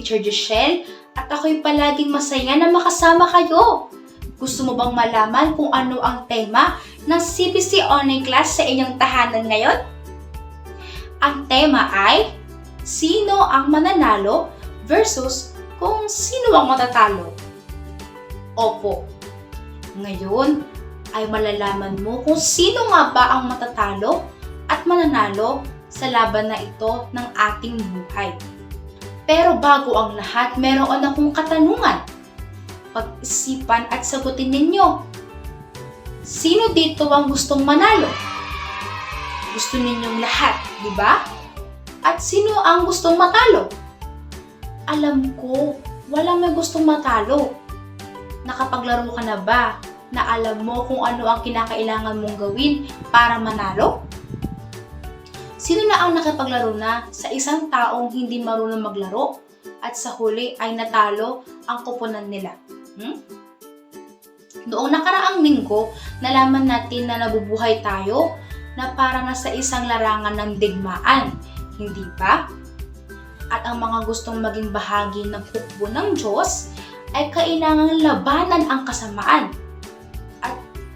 Teacher Joshelle at ako'y palaging masaya na makasama kayo. Gusto mo bang malaman kung ano ang tema ng CBC Online Class sa inyong tahanan ngayon? Ang tema ay Sino ang mananalo versus kung sino ang matatalo? Opo. Ngayon ay malalaman mo kung sino nga ba ang matatalo at mananalo sa laban na ito ng ating buhay. Pero bago ang lahat, meron akong katanungan. Pag-isipan at sagutin ninyo. Sino dito ang gustong manalo? Gusto ninyong lahat, di ba? At sino ang gustong matalo? Alam ko, walang may gustong matalo. Nakapaglaro ka na ba na alam mo kung ano ang kinakailangan mong gawin para manalo? Sino na ang nakapaglaro na sa isang taong hindi marunong maglaro at sa huli ay natalo ang kupunan nila? Hmm? Noong nakaraang linggo, nalaman natin na nabubuhay tayo na para nasa isang larangan ng digmaan, hindi ba? At ang mga gustong maging bahagi ng hukbo ng Diyos ay kailangang labanan ang kasamaan.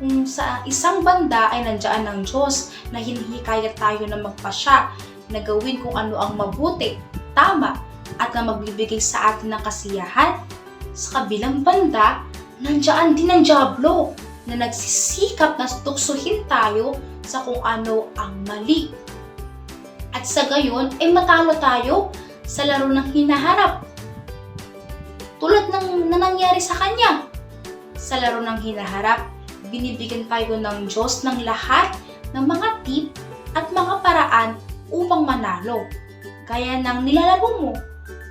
Kung sa isang banda ay nandiyan ng Diyos na hinihikayat tayo na magpasya, na gawin kung ano ang mabuti, tama, at na magbibigay sa atin ng kasiyahan, sa kabilang banda, nandiyan din ang Diablo na nagsisikap na tuksuhin tayo sa kung ano ang mali. At sa gayon, ay matalo tayo sa laro ng hinaharap. Tulad ng na nangyari sa kanya. Sa laro ng hinaharap, binibigyan tayo ng Diyos ng lahat ng mga tip at mga paraan upang manalo. Gaya ng nilalaro mo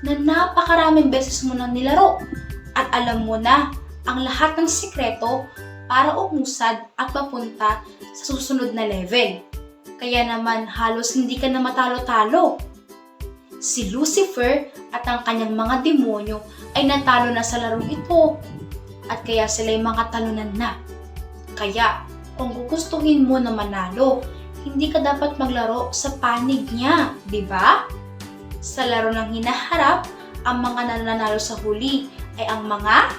na napakaraming beses mo nang nilaro at alam mo na ang lahat ng sikreto para umusad at mapunta sa susunod na level. Kaya naman halos hindi ka na matalo-talo. Si Lucifer at ang kanyang mga demonyo ay natalo na sa larong ito at kaya sila'y mga talunan na. Kaya kung gugustuhin mo na manalo, hindi ka dapat maglaro sa panig niya, di ba? Sa laro ng hinaharap, ang mga nananalo sa huli ay ang mga...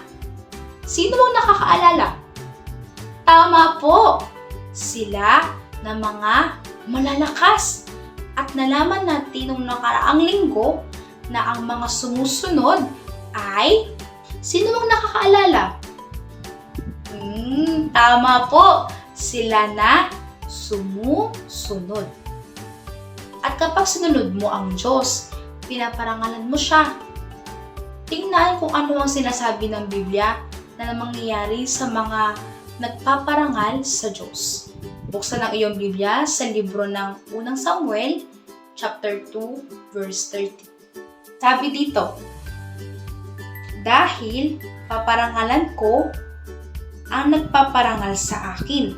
Sino ang nakakaalala? Tama po! Sila na mga malalakas. At nalaman natin nung nakaraang linggo na ang mga sumusunod ay... Sino ang nakakaalala? Hmm, tama po! Sila na sumusunod. At kapag sinunod mo ang Diyos, pinaparangalan mo siya. Tingnan kung ano ang sinasabi ng Biblia na mangyayari sa mga nagpaparangal sa Diyos. Buksan ang iyong Biblia sa libro ng unang Samuel, chapter 2, verse 30. Sabi dito, Dahil paparangalan ko ang nagpaparangal sa akin,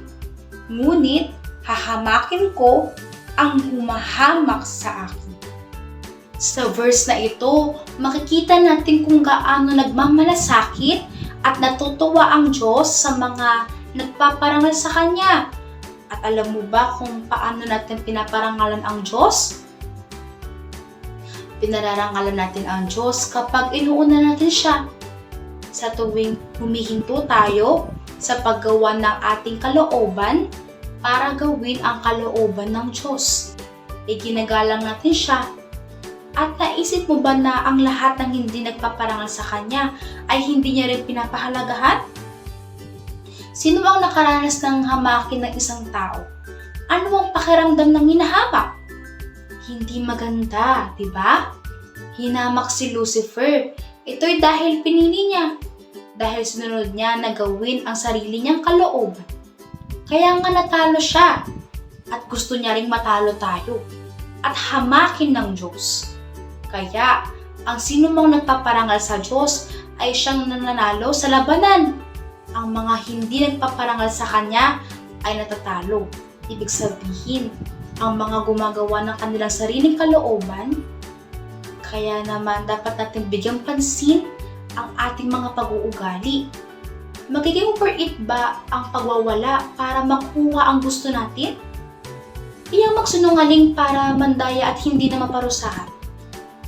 ngunit hahamakin ko ang humahamak sa akin. Sa verse na ito, makikita natin kung gaano nagmamalasakit at natutuwa ang Diyos sa mga nagpaparangal sa Kanya. At alam mo ba kung paano natin pinaparangalan ang Diyos? Pinararangalan natin ang Diyos kapag inuuna natin siya. Sa tuwing humihinto tayo sa paggawa ng ating kalooban para gawin ang kalooban ng Diyos. Iginagalang natin siya at naisip mo ba na ang lahat ng hindi nagpaparangal sa kanya ay hindi niya rin pinapahalagahan? Sino ang nakaranas ng hamakin ng isang tao? Ano ang pakiramdam ng hinahamak? Hindi maganda, di ba? Hinamak si Lucifer. Ito'y dahil pinili niya. Dahil sinunod niya na gawin ang sarili niyang kalooban. Kaya nga natalo siya. At gusto niya ring matalo tayo. At hamakin ng Diyos. Kaya, ang sino mang nagpaparangal sa Diyos ay siyang nananalo sa labanan. Ang mga hindi nagpaparangal sa Kanya ay natatalo. Ibig sabihin, ang mga gumagawa ng kanilang sariling kalooban, kaya naman dapat natin bigyang pansin ang ating mga pag-uugali. Magiging it ba ang pagwawala para makuha ang gusto natin? Iyang magsunungaling para mandaya at hindi na maparusahan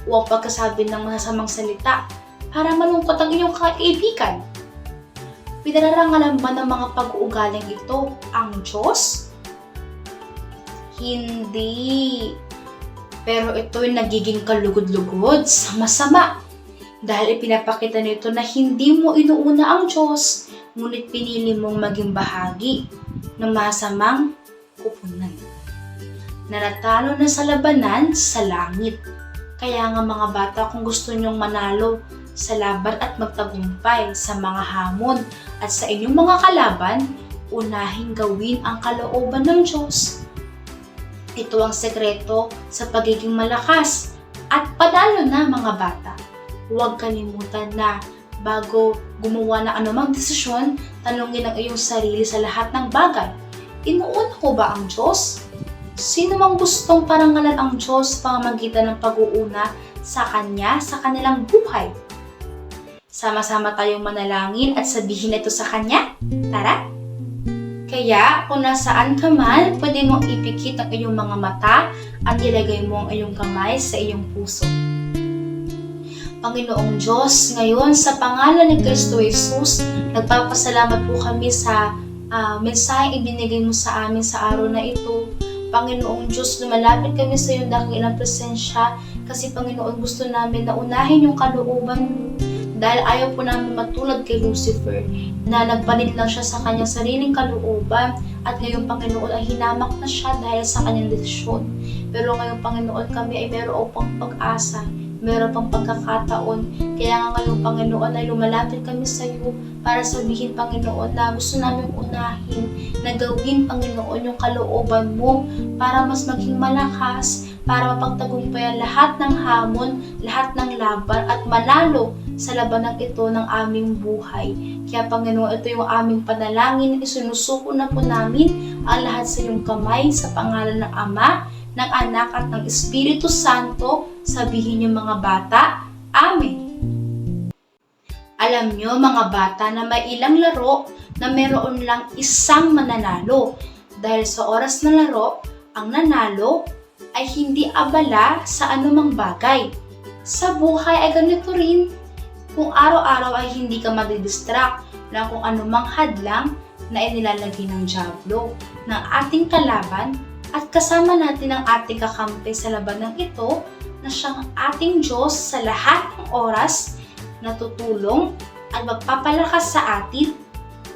Huwag pagkasabi ng masasamang salita para malungkot ang iyong kaibigan. Pinararangalan ba ng mga pag-uugaling ito ang Diyos? Hindi. Pero ito'y nagiging kalugod-lugod sa masama. Dahil ipinapakita nito na hindi mo inuuna ang Diyos, ngunit pinili mong maging bahagi ng masamang kupunan. Na natalo na sa labanan sa langit. Kaya nga mga bata, kung gusto nyong manalo sa laban at magtagumpay sa mga hamon at sa inyong mga kalaban, unahing gawin ang kalooban ng Diyos. Ito ang sekreto sa pagiging malakas at panalo na mga bata. Huwag kalimutan na bago gumawa ng anumang desisyon, tanungin ang iyong sarili sa lahat ng bagay. Inuuna ko ba ang Diyos? Sino mang gustong parangalan ang Diyos sa pamamagitan ng pag-uuna sa Kanya sa kanilang buhay? Sama-sama tayong manalangin at sabihin ito sa Kanya. Tara! Kaya kung nasaan ka man, pwede mong ipikit ang iyong mga mata at ilagay mo ang iyong kamay sa iyong puso. Panginoong Diyos, ngayon sa pangalan ni Kristo Jesus, nagpapasalamat po kami sa uh, mensahe ibinigay mo sa amin sa araw na ito. Panginoong Diyos, lumalapit kami sa iyong dakilang presensya kasi Panginoon gusto namin na unahin yung kalooban mo. Dahil ayaw po namin matulad kay Lucifer na nagpalit lang siya sa kanyang sariling kalooban at ngayon Panginoon ay hinamak na siya dahil sa kanyang desisyon. Pero ngayon Panginoon kami ay meron pang pag-asa meron pang pagkakataon. Kaya nga ngayon, Panginoon, ay lumalapit kami sa iyo para sabihin, Panginoon, na gusto namin unahin na gawin, Panginoon, yung kalooban mo para mas maging malakas, para mapagtagumpayan lahat ng hamon, lahat ng laban, at manalo sa labanang ito ng aming buhay. Kaya Panginoon, ito yung aming panalangin, isinusuko na po namin ang lahat sa iyong kamay sa pangalan ng Ama, ng Anak at ng Espiritu Santo, sabihin niyo mga bata, Amen. Alam niyo mga bata na may ilang laro na meron lang isang mananalo. Dahil sa oras na laro, ang nanalo ay hindi abala sa anumang bagay. Sa buhay ay ganito rin. Kung araw-araw ay hindi ka madidistract ng kung anumang hadlang na inilalagay ng Diablo ng ating kalaban at kasama natin ang ating kakampi sa labanang ito na siyang ating Diyos sa lahat ng oras na tutulong at magpapalakas sa atin.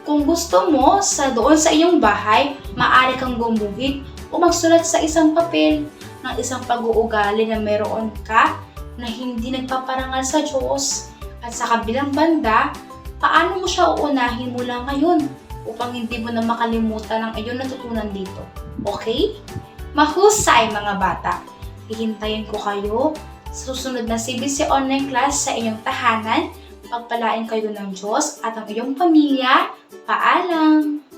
Kung gusto mo sa doon sa iyong bahay, maaari kang gumuhit o magsulat sa isang papel ng isang pag-uugali na meron ka na hindi nagpaparangal sa Diyos. At sa kabilang banda, paano mo siya uunahin mula ngayon upang hindi mo na makalimutan ang iyong natutunan dito. Okay? Mahusay mga bata! Hihintayin ko kayo sa susunod na CBC online class sa inyong tahanan. Pagpalain kayo ng Diyos at ang iyong pamilya. Paalam!